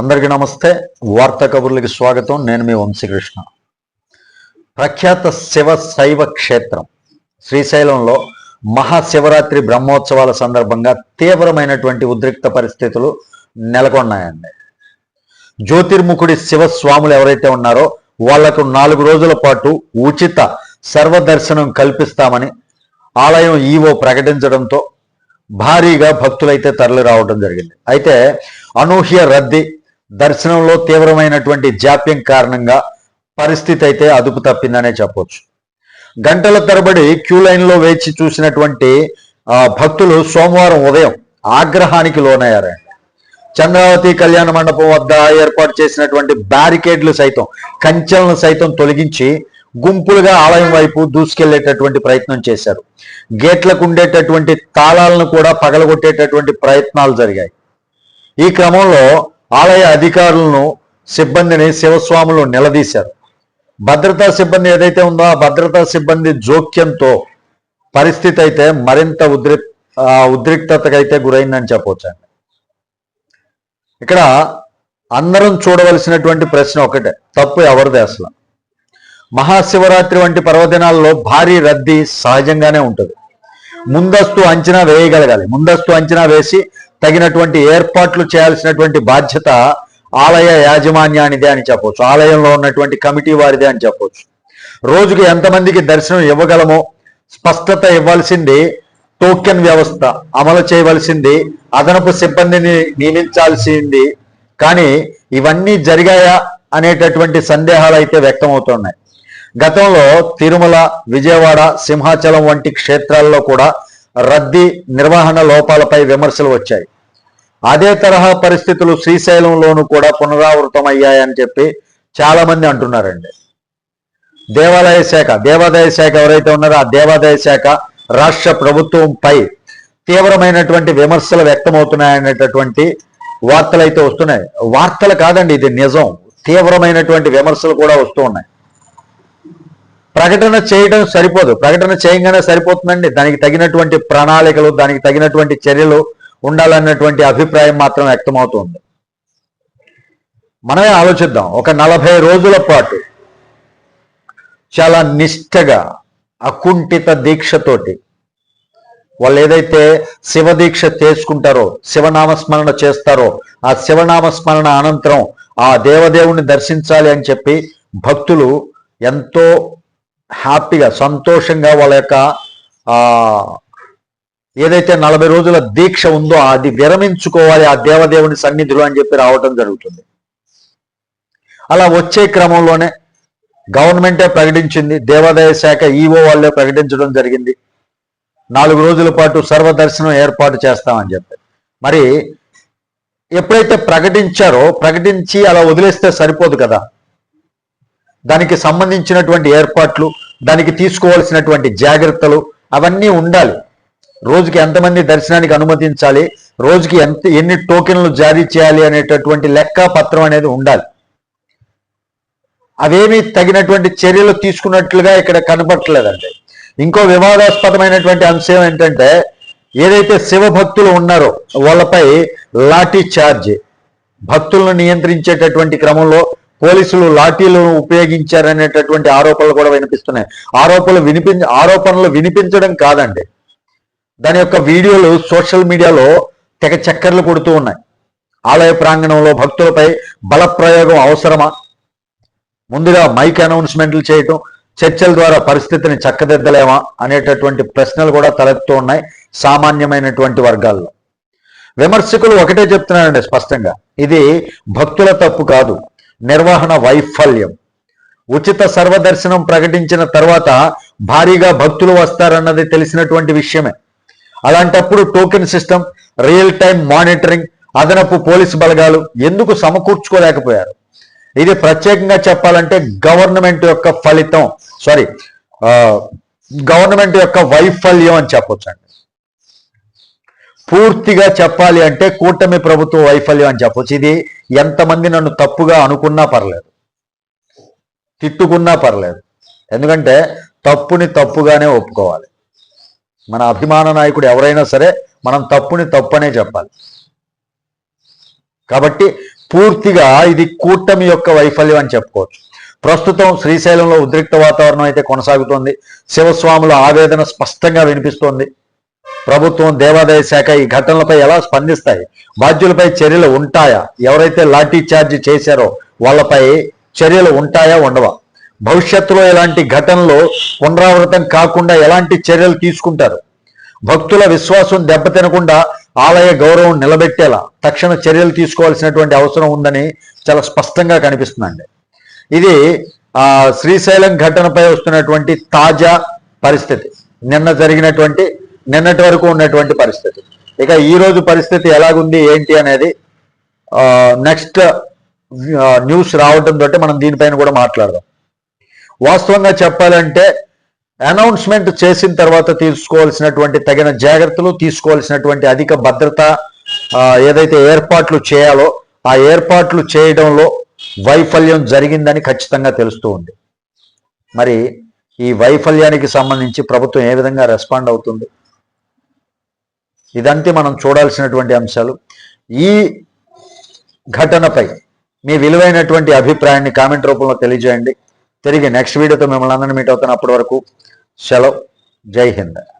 అందరికీ నమస్తే. వార్తా కబుర్లకి స్వాగతం. నేను మీ వంశీకృష్ణ. ప్రఖ్యాత శివ శైవ క్షేత్రం శ్రీశైలంలో మహాశివరాత్రి బ్రహ్మోత్సవాల సందర్భంగా తీవ్రమైనటువంటి ఉద్రిక్త పరిస్థితులు నెలకొన్నాయండి. జ్యోతిర్ముఖుడి శివస్వాములు ఎవరైతే ఉన్నారో వాళ్ళకు నాలుగు రోజుల పాటు ఉచిత సర్వదర్శనం కల్పిస్తామని ఆలయం ఈవో ప్రకటించడంతో భారీగా భక్తులైతే తరలి రావడం జరిగింది. అయితే అనూహ్య రద్దీ దర్శనంలో తీవ్రమైనటువంటి జాప్యం కారణంగా పరిస్థితి అయితే అదుపు తప్పిందనే చెప్పొచ్చు. గంటల తరబడి క్యూ లైన్లో వేచి చూసినటువంటి భక్తులు సోమవారం ఉదయం ఆగ్రహానికి లోనయ్యారండి చంద్రావతి కళ్యాణ మండపం వద్ద ఏర్పాటు చేసినటువంటి బ్యారికేడ్లు సైతం కంచెలను సైతం తొలగించి గుంపులుగా ఆలయం వైపు దూసుకెళ్ళేటటువంటి ప్రయత్నం చేశారు. గేట్లకు ఉండేటటువంటి తాళాలను కూడా పగలగొట్టేటటువంటి ప్రయత్నాలు జరిగాయి. ఈ క్రమంలో ఆలయ అధికారులను సిబ్బందిని శివస్వాములు నిలదీశారు. భద్రతా సిబ్బంది ఏదైతే ఉందో ఆ భద్రతా సిబ్బంది జోక్యంతో పరిస్థితి అయితే మరింత ఉద్రి ఉద్రిక్తతకైతే గురైందని చెప్పవచ్చండి ఇక్కడ అందరం చూడవలసినటువంటి ప్రశ్న ఒకటే తప్పు ఎవరిది అసలు? మహాశివరాత్రి వంటి పర్వదినాల్లో భారీ రద్దీ సహజంగానే ఉంటుంది. ముందస్తు అంచనా వేయగలగాలి. ముందస్తు అంచనా వేసి తగినటువంటి ఏర్పాట్లు చేయాల్సినటువంటి బాధ్యత ఆలయ యాజమాన్యానిదే అని చెప్పవచ్చు ఆలయంలో ఉన్నటువంటి కమిటీ వారిదే అని చెప్పవచ్చు రోజుకు ఎంతమందికి దర్శనం ఇవ్వగలమో స్పష్టత ఇవ్వాల్సింది టోకెన్ వ్యవస్థ అమలు చేయవలసింది అదనపు సిబ్బందిని నియమించాల్సింది. కానీ ఇవన్నీ జరిగాయా అనేటటువంటి సందేహాలు అయితే వ్యక్తమవుతున్నాయి. గతంలో తిరుమల విజయవాడ సింహాచలం వంటి క్షేత్రాల్లో కూడా రద్దీ నిర్వహణ లోపాలపై విమర్శలు వచ్చాయి. అదే తరహా పరిస్థితులు శ్రీశైలంలోనూ కూడా పునరావృతం అయ్యాయని చెప్పి చాలా మంది అంటున్నారండి. దేవాలయ శాఖ దేవాదాయ శాఖ ఎవరైతే ఉన్నారో ఆ దేవాదాయ శాఖ రాష్ట్ర ప్రభుత్వంపై తీవ్రమైనటువంటి విమర్శలు వ్యక్తమవుతున్నాయనేటటువంటి వార్తలు అయితే వస్తున్నాయి. వార్తలు కాదండి ఇది నిజం. తీవ్రమైనటువంటి విమర్శలు కూడా వస్తూ ఉన్నాయి. ప్రకటన చేయడం సరిపోదు. ప్రకటన చేయగానే సరిపోతుందండి. దానికి తగినటువంటి ప్రణాళికలు దానికి తగినటువంటి చర్యలు ఉండాలన్నటువంటి అభిప్రాయం మాత్రం వ్యక్తమవుతుంది. మనమే ఆలోచిద్దాం ఒక నలభై రోజుల పాటు చాలా నిష్టగా అకుంఠిత దీక్షతోటి వాళ్ళు ఏదైతే శివ దీక్ష చేసుకుంటారో శివనామస్మరణ చేస్తారో ఆ శివనామస్మరణ అనంతరం ఆ దేవదేవుని దర్శించాలి అని చెప్పి భక్తులు ఎంతో హ్యాపీగా సంతోషంగా వాళ్ళ యొక్క ఏదైతే నలభై రోజుల దీక్ష ఉందో అది విరమించుకోవాలి ఆ దేవదేవుని సన్నిధిలో అని చెప్పి రావటం జరుగుతుంది. అలా వచ్చే క్రమంలోనే గవర్నమెంటే ప్రకటించింది దేవాదాయ శాఖ ఈఓ వాళ్ళే ప్రకటించడం జరిగింది. నాలుగు రోజుల పాటు సర్వదర్శనం ఏర్పాటు చేస్తామని చెప్పి మరి ఎప్పుడైతే ప్రకటించారో ప్రకటించి అలా వదిలేస్తే సరిపోదు కదా. దానికి సంబంధించినటువంటి ఏర్పాట్లు దానికి తీసుకోవాల్సినటువంటి జాగ్రత్తలు అవన్నీ ఉండాలి. రోజుకి ఎంతమంది దర్శనానికి అనుమతించాలి? రోజుకి ఎంత ఎన్ని టోకెన్లు జారీ చేయాలి అనేటటువంటి లెక్క పత్రం అనేది ఉండాలి. అవేమి తగినటువంటి చర్యలు తీసుకున్నట్లుగా ఇక్కడ కనపడట్లేదండి. ఇంకో వివాదాస్పదమైనటువంటి అంశం ఏంటంటే ఏదైతే శివ భక్తులు ఉన్నారో వాళ్ళపై లాఠీ ఛార్జ్ భక్తులను నియంత్రించేటటువంటి క్రమంలో పోలీసులు లాఠీలను ఉపయోగించారనేటటువంటి ఆరోపణలు కూడా వినిపిస్తున్నాయి. ఆరోపణలు వినిపి ఆరోపణలు వినిపించడం కాదండి. దాని యొక్క వీడియోలు సోషల్ మీడియాలో తెగ చక్కర్లు కొడుతూ ఉన్నాయి. ఆలయ ప్రాంగణంలో భక్తులపై బలప్రయోగం అవసరమా? ముందుగా మైక్ అనౌన్స్మెంట్లు చేయటం చర్చల ద్వారా పరిస్థితిని చక్కదిద్దలేమా అనేటటువంటి ప్రశ్నలు కూడా తలెత్తుతూ ఉన్నాయి సామాన్యమైనటువంటి వర్గాల్లో. విమర్శకులు ఒకటే చెప్తున్నారండి స్పష్టంగా ఇది భక్తుల తప్పు కాదు నిర్వహణ వైఫల్యం. ఉచిత సర్వదర్శనం ప్రకటించిన తర్వాత భారీగా భక్తులు వస్తారన్నది తెలిసినటువంటి విషయమే. అలాంటప్పుడు token system real time monitoring అదనపు పోలీసు బలగాలు ఎందుకు సమకూర్చుకోలేకపోయారు? ఇది ప్రత్యేకంగా చెప్పాలంటే గవర్నమెంట్ యొక్క ఫలితం సారీ గవర్నమెంట్ యొక్క వైఫల్యం అని చెప్పొచ్చండి. పూర్తిగా చెప్పాలి అంటే కూటమి ప్రభుత్వ వైఫల్యం అని చెప్పొచ్చు. ఇది ఎంతమంది నన్ను తప్పుగా అనుకున్నా పర్లేదు. తిట్టుకున్నా పర్లేదు. ఎందుకంటే తప్పుని తప్పుగానే ఒప్పుకోవాలి. మన అభిమాన నాయకుడు ఎవరైనా సరే మనం తప్పుని తప్పనే చెప్పాలి. కాబట్టి పూర్తిగా ఇది కూటమి యొక్క వైఫల్యం అని చెప్పుకోవచ్చు. ప్రస్తుతం శ్రీశైలంలో ఉద్రిక్త వాతావరణం అయితే కొనసాగుతోంది. శివస్వాముల ఆవేదన స్పష్టంగా వినిపిస్తోంది. ప్రభుత్వం దేవాదాయ శాఖ ఈ ఘటనలపై ఎలా స్పందిస్తాయి? బాధ్యులపై చర్యలు ఉంటాయా? ఎవరైతే లాఠీ చార్జ్ చేశారో వాళ్ళపై చర్యలు ఉంటాయా ఉండవా? భవిష్యత్తులో ఇలాంటి ఘటనలు పునరావృతం కాకుండా ఎలాంటి చర్యలు తీసుకుంటారు? భక్తుల విశ్వాసం దెబ్బతినకుండా ఆలయ గౌరవం నిలబెట్టేలా తక్షణ చర్యలు తీసుకోవాల్సినటువంటి అవసరం ఉందని చాలా స్పష్టంగా కనిపిస్తుందండి. ఇది ఆ శ్రీశైలం ఘటనపై వస్తున్నటువంటి తాజా పరిస్థితి. నిన్న జరిగినటువంటి నిన్నటి వరకు ఉన్నటువంటి పరిస్థితి. ఇక ఈ రోజు పరిస్థితి ఎలాగుంది ఏంటి అనేది నెక్స్ట్ న్యూస్ రావడం తోటి మనం దీనిపైన కూడా మాట్లాడదాం. వాస్తవంగా చెప్పాలంటే అనౌన్స్మెంట్ చేసిన తర్వాత తీసుకోవాల్సినటువంటి తగిన జాగ్రత్తలు తీసుకోవాల్సినటువంటి అధిక భద్రత ఏదైతే ఏర్పాట్లు చేయాలో ఆ ఏర్పాట్లు చేయడంలో వైఫల్యం జరిగిందని ఖచ్చితంగా తెలుస్తూ ఉంది. మరి ఈ వైఫల్యానికి సంబంధించి ప్రభుత్వం ఏ విధంగా రెస్పాండ్ అవుతుంది? ఇదంతే మనం చూడాల్సినటువంటి అంశాలు. ఈ ఘటనపై మీ విలువైనటువంటి అభిప్రాయాన్ని కామెంట్ రూపంలో తెలియజేయండి. తిరిగి నెక్స్ట్ వీడియోతో మిమ్మల్ని అందరినీ మీట్ అవుతాను. అప్పటి వరకు సెలవు. జై హింద్.